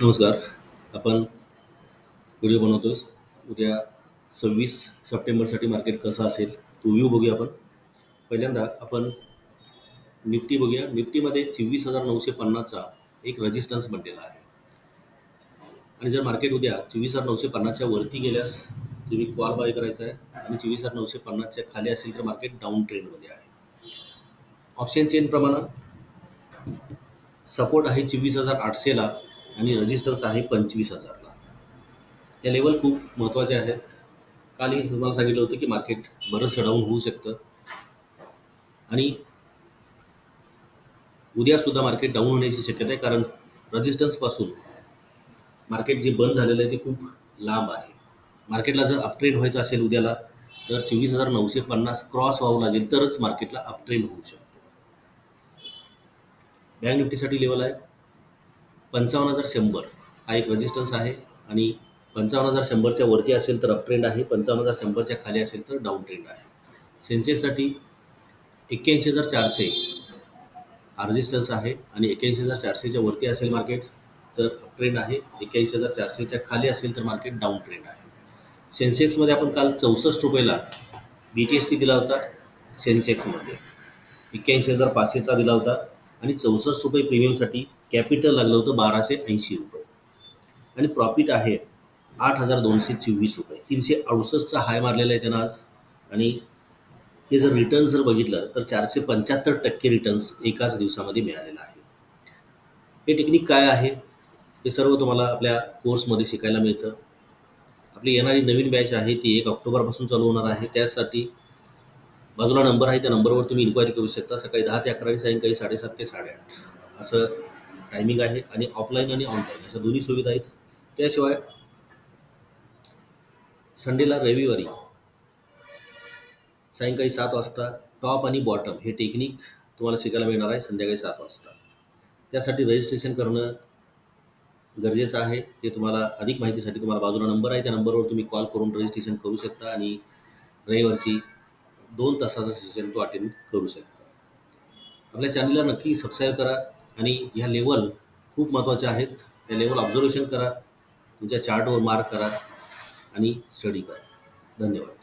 नमस्कार. आपण व्हिडिओ बनवतोय. उद्या सव्वीस सप्टेंबरसाठी मार्केट कसं असेल तो व्ह्यू बघूया आपण. पहिल्यांदा आपण निफ्टी बघूया. निफ्टीमध्ये चोवीस हजार नऊशे पन्नासचा एक रजिस्टन्स बनलेला आहे. आणि जर मार्केट उद्या चोवीस हजार नऊशे पन्नासच्या वरती गेल्यास तुम्ही कॉल बाय करायचा आहे. आणि चोवीस हजार नऊशे पन्नासच्या खाली असेल तर मार्केट डाऊन ट्रेंडमध्ये आहे. ऑप्शन चेन प्रमाणात सपोर्ट आहे चोवीस हजार आठशेला. आणि रजिस्टन्स आहे पंचवीस हजारला. या लेवल खूप महत्त्वाचे आहेत. कालही तुम्हाला सांगितलं होतं की मार्केट बरंच डाऊन होऊ शकतं. आणि उद्यासुद्धा मार्केट डाऊन होण्याची शक्यता आहे कारण रजिस्टन्सपासून मार्केट जे बंद झालेलं आहे ते खूप लांब आहे. मार्केटला जर अपट्रेंड व्हायचं असेल उद्याला तर चोवीस हजार नऊशे पन्नास क्रॉस व्हावं लागेल तरच मार्केटला अपट्रेंड होऊ शकतो. बँक निफ्टीसाठी लेवल आहे. पंचावन्न हजार शंभर. हा एक रजिस्टन्स आहे आणि पंचावन्न हजार शंभरच्या वरती असेल तर अप ट्रेंड आहे पंचावन्न हजार शंभरच्या खाली असेल तर डाऊन ट्रेंड आहे सेन्सेक्ससाठी एक्क्याऐंशी हजार चारशे हा रजिस्टन्स आहे आणि एक्क्याऐंशी हजार चारशेच्या वरती असेल मार्केट तर अप ट्रेंड आहे. एक्क्याऐंशी हजार चारशेच्या खाली असेल तर मार्केट डाऊन ट्रेंड आहे सेन्सेक्समध्ये आपण काल चौसष्ट रुपयाला बी टी एस टी दिला होता. सेन्सेक्समध्ये एक्क्याऐंशी हजार पाचशेचा दिला होता आणि चौसष्ट रुपये प्रीमियमसाठी कॅपिटल लागलं होतं बाराशे ऐंशी रुपये. आणि प्रॉफिट आहे आठ हजार दोनशे चोवीस रुपये. तीनशे अडुसष्टचा हाय मारलेला आहे त्यांना आज. आणि हे जर रिटर्न्स जर बघितलं तर चारशे पंच्याहत्तर टक्के रिटर्न्स एकाच दिवसामध्ये मिळालेलं आहे. हे टेक्निक काय आहे? हे सर्व तुम्हाला आपल्या कोर्समध्ये शिकायला मिळतं. आपली येणारी नवीन बॅच आहे ती एक ऑक्टोबरपासून चालू होणार आहे. त्यासाठी बाजूला नंबर आहे त्या नंबरवर तुम्ही इन्क्वायरी करू शकता. सकाळी दहा ते अकरा सायंकाळी साडेसात ते साडेआठ. असं टायमिंग आहे आणि ऑफलाईन आणि ऑनलाईन अशा दोन्ही सुविधा आहेत. त्याशिवाय संडेला रविवारी सायंकाळी सात वाजता टॉप आणि बॉटम हे टेक्निक तुम्हाला शिकायला मिळणार आहे संध्याकाळी सात वाजता. त्यासाठी रजिस्ट्रेशन करणं गरजेचं आहे. ते तुम्हाला अधिक माहितीसाठी तुम्हाला बाजूला नंबर आहे. त्या नंबरवर तुम्ही कॉल करून रजिस्ट्रेशन करू शकता आणि रविवारची दोन तासाचं सेशन तो अटेंड करू शकता. आपल्या चॅनलला नक्की सबस्क्राईब करा. आणि ह्या लेवल खूप महत्त्वाच्या आहेत. या लेवल ऑब्झर्वेशन करा. तुमच्या चार्टवर मार्क करा. आणि स्टडी करा. धन्यवाद.